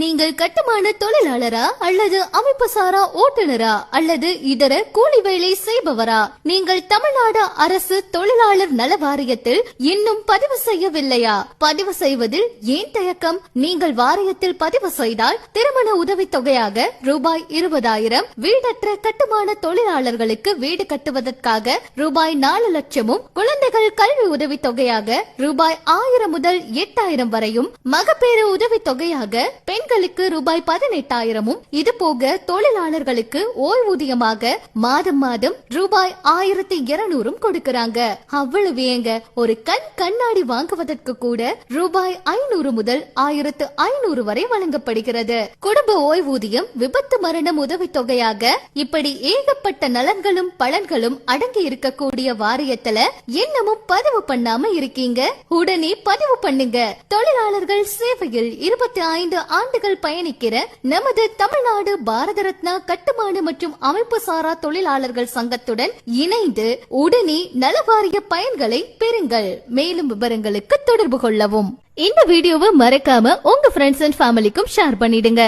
நீங்கள் கட்டுமான தொழிலாளரா அல்லது அமைப்பு சாரா ஓட்டுநரா அல்லது இதர கூலி வேலை செய்பவரா? நீங்கள் தமிழ்நாடு அரசு தொழிலாளர் நல வாரியத்தில் இன்னும் பதிவு செய்யவில்லையா? பதிவு செய்வதில் ஏன் தயக்கம்? நீங்கள் வாரியத்தில் பதிவு செய்தால் திருமண உதவித் தொகையாக ரூபாய் இருபதாயிரம் வீடற்ற கட்டுமான தொழிலாளர்களுக்கு வீடு கட்டுவதற்காக ரூபாய் நாலு லட்சமும் குழந்தைகள் கல்வி உதவித் தொகையாக ரூபாய் ஆயிரம் முதல் எட்டாயிரம் வரையும் மகப்பேறு உதவித் தொகையாக பெண்களுக்கு ரூபாய் பதினெட்டாயிரமும் இது போக தொழிலாளர்களுக்கு ஓய்வூதியமாக மாதம் மாதம் ரூபாய் ஆயிரத்தி இருநூறும் கொடுக்கறாங்க. அவ்வளவு ஏங்க ஒரு கண் கண்ணாடி வாங்குவதற்கு கூட ரூபாய் ஐநூறு முதல் ஆயிரத்து ஐநூறு வரை வழங்கப்படுகிறது. குடும்ப ஓய்வூதியம் விபத்து மரணம் உதவித் தொகையாக இப்படி ஏகப்பட்ட நலன்களும் பலன்களும் அடங்கி இருக்கக்கூடிய வாரியத்துல இன்னமும் பதிவு பண்ணாம இருக்கீங்க? உடனே பதிவு பண்ணுங்க. தொழிலாளர்கள் சேவையில் இருபத்தி ஐந்து ஆண்டு ஆண்டுகள் பயணிக்கிற நமது தமிழ்நாடு பாரத ரத்னா கட்டுமான மற்றும் அமைப்பு சாரா தொழிலாளர்கள் சங்கத்துடன் இணைந்து உடனே நலவாரிய பயன்களை பெறுங்கள். மேலும் விவரங்களுக்கு தொடர்பு கொள்ளவும். இந்த வீடியோவை மறக்காம உங்க ஃப்ரெண்ட்ஸ் அண்ட் ஃபேமிலிக்கும் ஷேர் பண்ணிடுங்க.